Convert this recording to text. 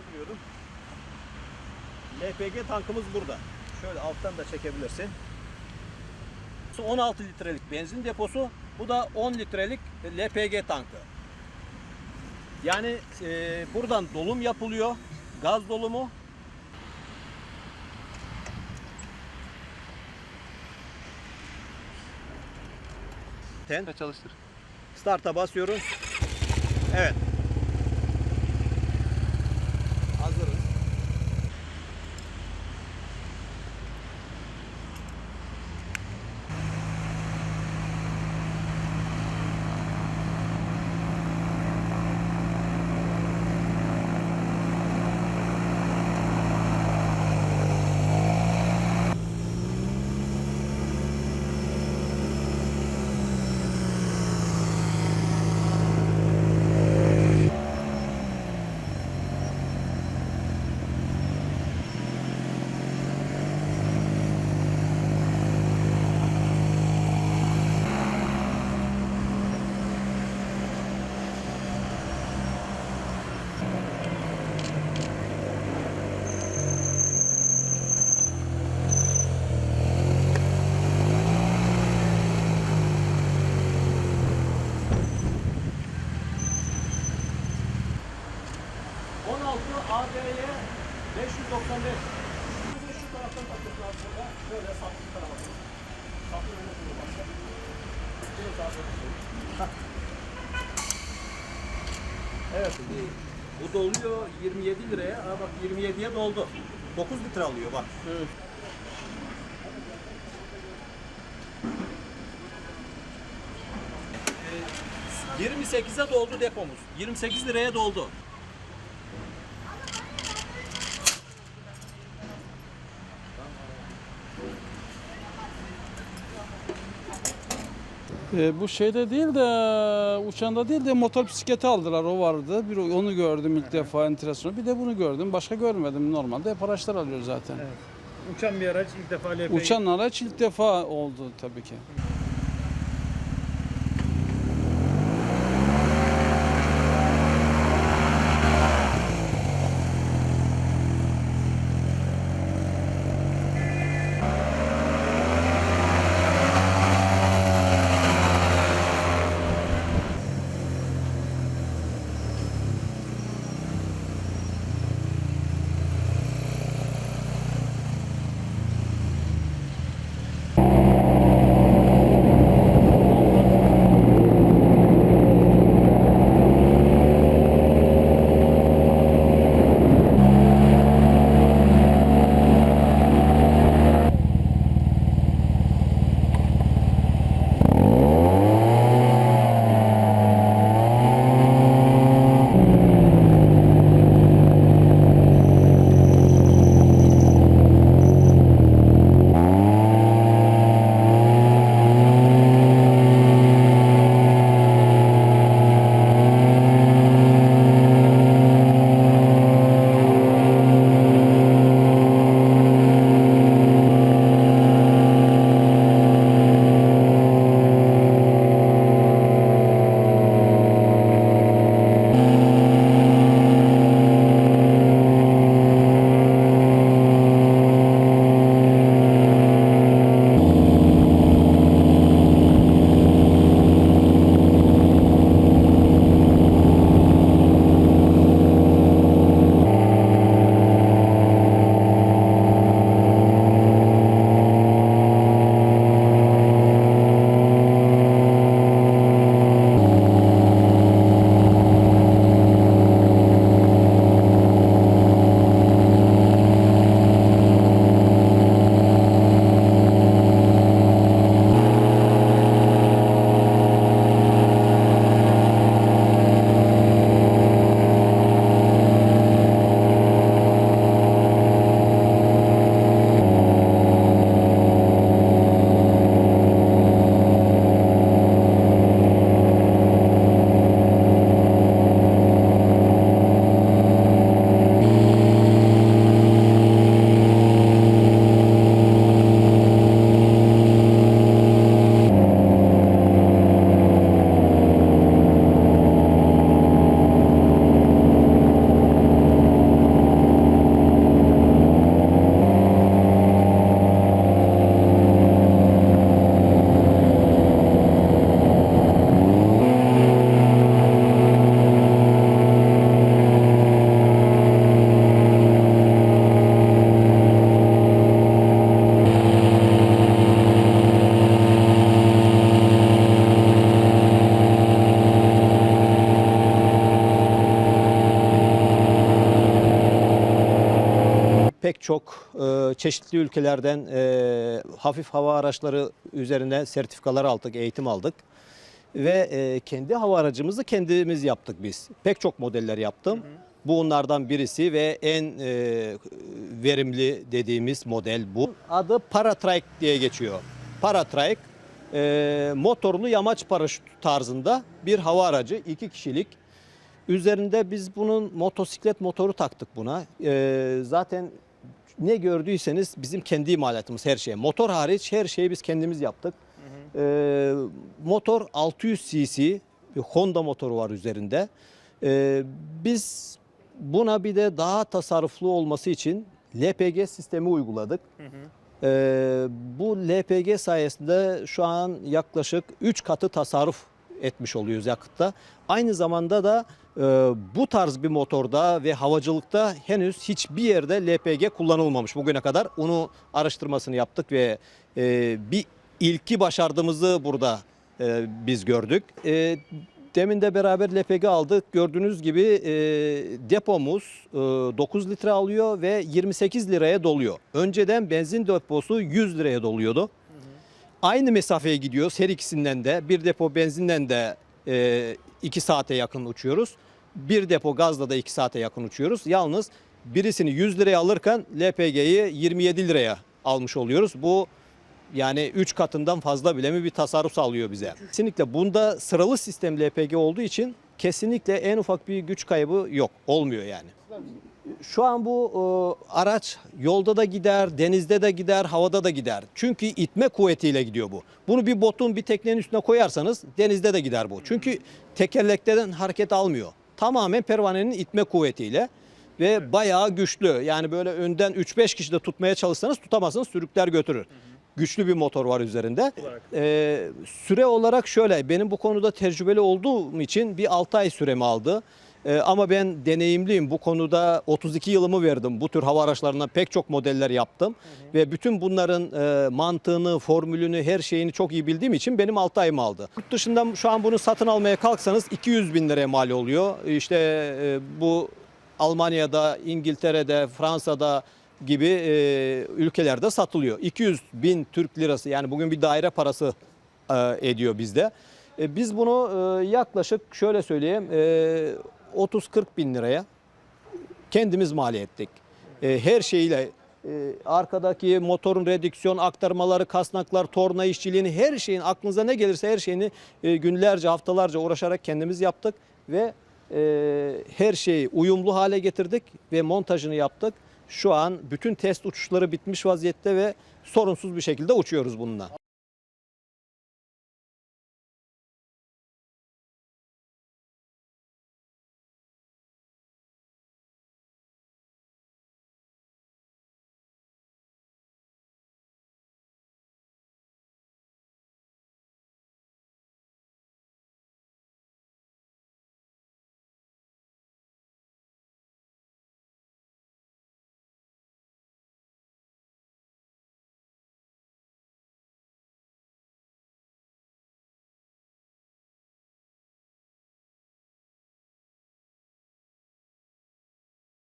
kaldırıyorum. LPG tankımız burada. Şöyle alttan da çekebilirsin. 16 litrelik benzin deposu. Bu da 10 litrelik LPG tankı. Yani e, buradan dolum yapılıyor. Gaz dolumu. Ten. çalıştır. Start'a basıyoruz. Evet. 595. Bir de şu taraftan takıyorsun burada. Böyle saplı tarafa. Saplı öne doğru başla. Biraz daha böyle. Evet. Bu doluyor 27 liraya. Aa bak 27'ye doldu. 9 litre alıyor bak. Evet. Ee, 28'e doldu depomuz. 28 liraya doldu. E, bu şeyde değil de uçanda değil de motor bisikleti aldılar o vardı. Bir onu gördüm ilk defa enteresan. Bir de bunu gördüm. Başka görmedim. Normalde hep araçlar alıyor zaten. Uçan bir araç ilk defa LPG. Uçan araç ilk defa oldu tabii ki. Çok e, çeşitli ülkelerden e, hafif hava araçları üzerine sertifikalar aldık, eğitim aldık. Ve e, kendi hava aracımızı kendimiz yaptık biz. Pek çok modeller yaptım. Bu onlardan birisi ve en e, verimli dediğimiz model bu. Adı Paratrike diye geçiyor. Paratrike e, motorlu yamaç paraşüt tarzında bir hava aracı, iki kişilik. Üzerinde biz bunun motosiklet motoru taktık buna. E, zaten ne gördüyseniz bizim kendi imalatımız her şey. Motor hariç her şeyi biz kendimiz yaptık. E, motor 600 cc bir Honda motoru var üzerinde. E, biz buna bir de daha tasarruflu olması için LPG sistemi uyguladık. Ee, bu LPG sayesinde şu an yaklaşık 3 katı tasarruf etmiş oluyoruz yakıtta. Aynı zamanda da e, bu tarz bir motorda ve havacılıkta henüz hiçbir yerde LPG kullanılmamış bugüne kadar. Onu araştırmasını yaptık ve e, bir ilki başardığımızı burada e, biz gördük. E, Demin de beraber LPG aldık. Gördüğünüz gibi e, depomuz e, 9 litre alıyor ve 28 liraya doluyor. Önceden benzin deposu 100 liraya doluyordu. Aynı mesafeye gidiyoruz her ikisinden de. Bir depo benzinden de 2 saate yakın uçuyoruz. Bir depo gazla da 2 saate yakın uçuyoruz. Yalnız birisini 100 liraya alırken LPG'yi 27 liraya almış oluyoruz. Bu yani 3 katından fazla bile mi bir tasarruf sağlıyor bize. Kesinlikle bunda sıralı sistem LPG olduğu için kesinlikle en ufak bir güç kaybı yok. Olmuyor yani. Şu an bu e, araç yolda da gider, denizde de gider, havada da gider. Çünkü itme kuvvetiyle gidiyor bu. Bunu bir botun bir teknenin üstüne koyarsanız denizde de gider bu. Çünkü tekerlekten hareket almıyor. Tamamen pervanenin itme kuvvetiyle ve bayağı güçlü. Yani böyle önden 3-5 kişi de tutmaya çalışsanız tutamazsınız sürükler götürür. Güçlü bir motor var üzerinde. Ee, süre olarak şöyle benim bu konuda tecrübeli olduğum için bir 6 ay süremi aldı. Ee, ama ben deneyimliyim bu konuda 32 yılımı verdim. Bu tür hava araçlarından pek çok modeller yaptım. Ve bütün bunların e, mantığını, formülünü, her şeyini çok iyi bildiğim için benim 6 ayımı aldı. Yurt dışından şu an bunu satın almaya kalksanız 200 bin liraya mal oluyor. İşte e, bu Almanya'da, İngiltere'de, Fransa'da gibi e, ülkelerde satılıyor. 200 bin Türk lirası yani bugün bir daire parası e, ediyor bizde. E, biz bunu e, yaklaşık şöyle söyleyeyim e, 30-40 bin liraya kendimiz mal ettik. E, her şeyle e, arkadaki motorun redüksiyon aktarmaları, kasnaklar, torna işçiliğini her şeyin aklınıza ne gelirse her şeyini e, günlerce haftalarca uğraşarak kendimiz yaptık ve e, her şeyi uyumlu hale getirdik ve montajını yaptık. Şu an bütün test uçuşları bitmiş vaziyette ve sorunsuz bir şekilde uçuyoruz bununla.